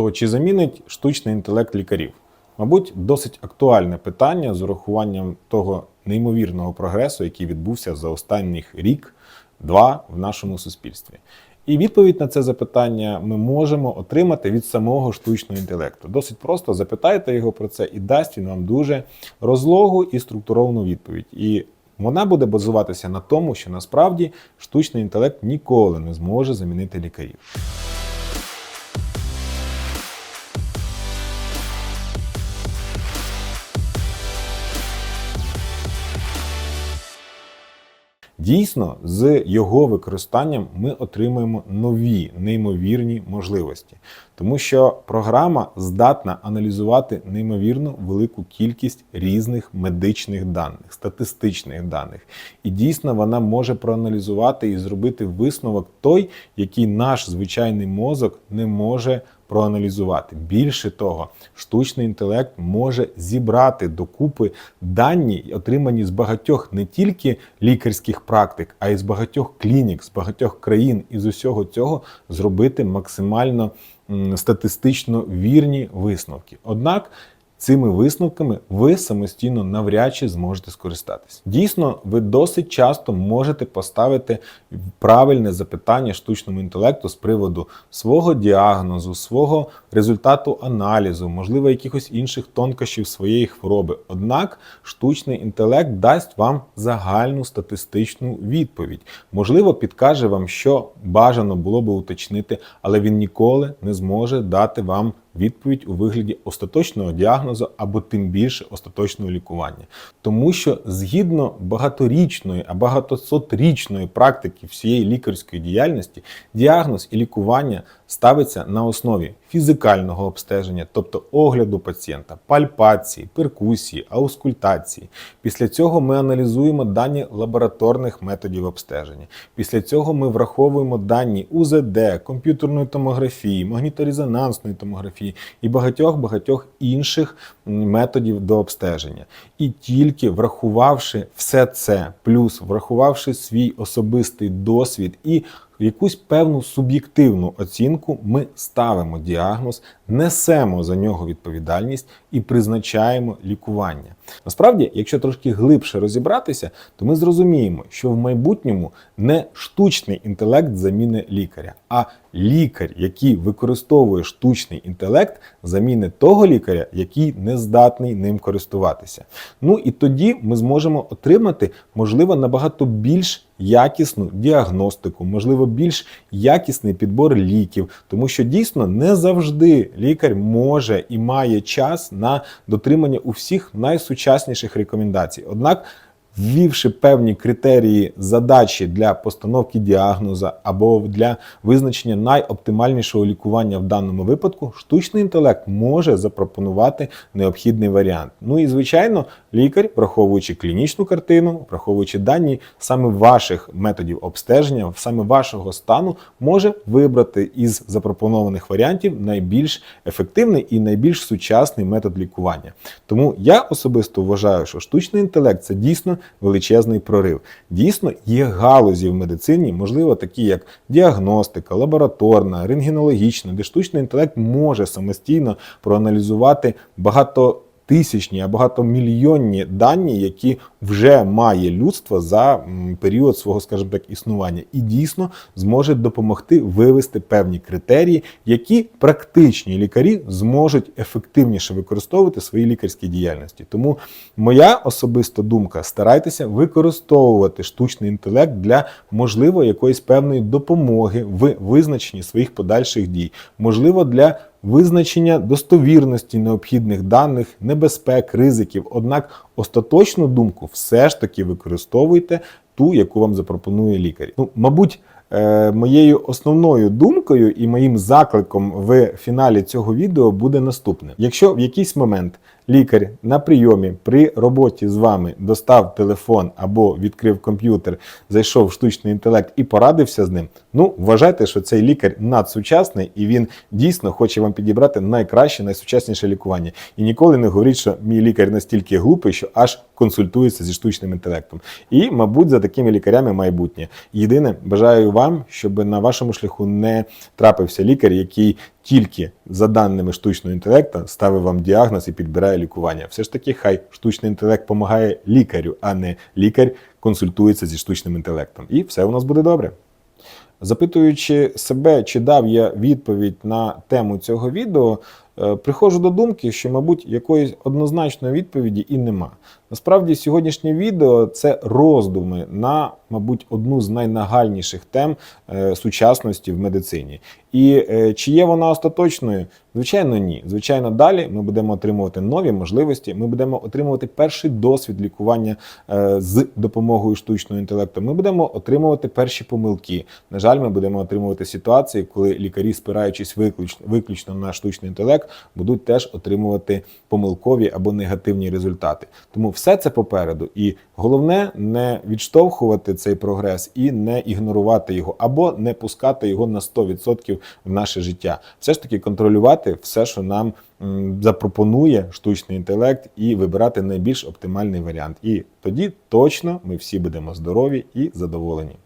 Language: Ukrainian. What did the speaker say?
То чи замінить штучний інтелект лікарів? Мабуть, досить актуальне питання з урахуванням того неймовірного прогресу, який відбувся за останніх рік-два в нашому суспільстві. І відповідь на це запитання ми можемо отримати від самого штучного інтелекту. Досить просто запитайте його про це, і дасть він вам дуже розлогу і структуровану відповідь. І вона буде базуватися на тому, що насправді штучний інтелект ніколи не зможе замінити лікарів. Дійсно, з його використанням ми отримуємо нові неймовірні можливості, тому що програма здатна аналізувати неймовірно велику кількість різних медичних даних, статистичних даних. І дійсно вона може проаналізувати і зробити висновок той, який наш звичайний мозок не може проаналізувати. Більше того, штучний інтелект може зібрати докупи дані, отримані з багатьох не тільки лікарських практик, а й з багатьох клінік, з багатьох країн, і з усього цього зробити максимально статистично вірні висновки. Однак Цими висновками ви самостійно навряд чи зможете скористатися. Дійсно, ви досить часто можете поставити правильне запитання штучному інтелекту з приводу свого діагнозу, свого результату аналізу, можливо, якихось інших тонкощів своєї хвороби. Однак штучний інтелект дасть вам загальну статистичну відповідь. Можливо, підкаже вам, що бажано було би уточнити, але він ніколи не зможе дати вам відповідь у вигляді остаточного діагнозу або тим більше остаточного лікування. Тому що згідно багаторічної, а багатосотрічної практики всієї лікарської діяльності, діагноз і лікування ставиться на основі фізикального обстеження, тобто огляду пацієнта, пальпації, перкусії, аускультації. Після цього ми аналізуємо дані лабораторних методів обстеження. Після цього ми враховуємо дані УЗД, комп'ютерної томографії, магніторезонансної томографії і багатьох-багатьох інших методів до обстеження. І тільки врахувавши все це, плюс врахувавши свій особистий досвід і якусь певну суб'єктивну оцінку, ми ставимо діагноз, несемо за нього відповідальність і призначаємо лікування. Насправді, якщо трошки глибше розібратися, то ми зрозуміємо, що в майбутньому не штучний інтелект заміни лікаря, а лікар, який використовує штучний інтелект, заміни того лікаря, який не здатний ним користуватися. Ну і тоді ми зможемо отримати, можливо, набагато більш якісну діагностику, можливо, більш якісний підбор ліків, тому що дійсно не завжди лікар може і має час на дотримання у всіх найсучасніших рекомендацій. Однак ввівши певні критерії задачі для постановки діагноза або для визначення найоптимальнішого лікування в даному випадку, штучний інтелект може запропонувати необхідний варіант. Ну і звичайно, лікар, враховуючи клінічну картину, враховуючи дані саме ваших методів обстеження, саме вашого стану, може вибрати із запропонованих варіантів найбільш ефективний і найбільш сучасний метод лікування. Тому я особисто вважаю, що штучний інтелект це дійсно величезний прорив. Дійсно, є галузі в медицині, можливо, такі як діагностика, лабораторна, рентгенологічна, де штучний інтелект може самостійно проаналізувати багато. Тисячні, а багатомільйонні дані, які вже має людство за період свого, скажімо так, існування, і дійсно зможе допомогти вивести певні критерії, які практичні лікарі зможуть ефективніше використовувати в своїй лікарській діяльності. Тому моя особиста думка: старайтеся використовувати штучний інтелект для можливо якоїсь певної допомоги в визначенні своїх подальших дій, можливо, для визначення достовірності необхідних даних, небезпек, ризиків. Однак остаточну думку все ж таки використовуйте ту, яку вам запропонує лікар. Ну, мабуть. Е, Моєю основною думкою і моїм закликом в фіналі цього відео буде наступне: якщо в якийсь момент лікар на прийомі при роботі з вами достав телефон або відкрив комп'ютер, зайшов в штучний інтелект і порадився з ним, ну вважайте, що цей лікар надсучасний і він дійсно хоче вам підібрати найкраще, найсучасніше лікування. І ніколи не говоріть, що мій лікар настільки глупий, що аж консультується зі штучним інтелектом. І, мабуть, за такими лікарями майбутнє. Єдине, бажаю вам, щоб на вашому шляху не трапився лікар, який тільки за даними штучного інтелекту ставить вам діагноз і підбирає лікування. Все ж таки, хай штучний інтелект допомагає лікарю, а не лікар консультується зі штучним інтелектом. І все у нас буде добре. Запитуючи себе, чи дав я відповідь на тему цього відео, приходжу до думки, що, мабуть, якоїсь однозначної відповіді і нема. Насправді, сьогоднішнє відео це роздуми на, мабуть, одну з найнагальніших тем е, сучасності в медицині. І е, чи є вона остаточною? Звичайно, ні. Звичайно, далі ми будемо отримувати нові можливості. Ми будемо отримувати перший досвід лікування е, з допомогою штучного інтелекту. Ми будемо отримувати перші помилки. На жаль, ми будемо отримувати ситуації, коли лікарі, спираючись виключно, виключно на штучний інтелект, будуть теж отримувати помилкові або негативні результати. Тому все це попереду. І головне не відштовхувати цей прогрес і не ігнорувати його, або не пускати його на 100% в наше життя. Все ж таки контролювати все, що нам запропонує штучний інтелект, і вибирати найбільш оптимальний варіант. І тоді точно ми всі будемо здорові і задоволені.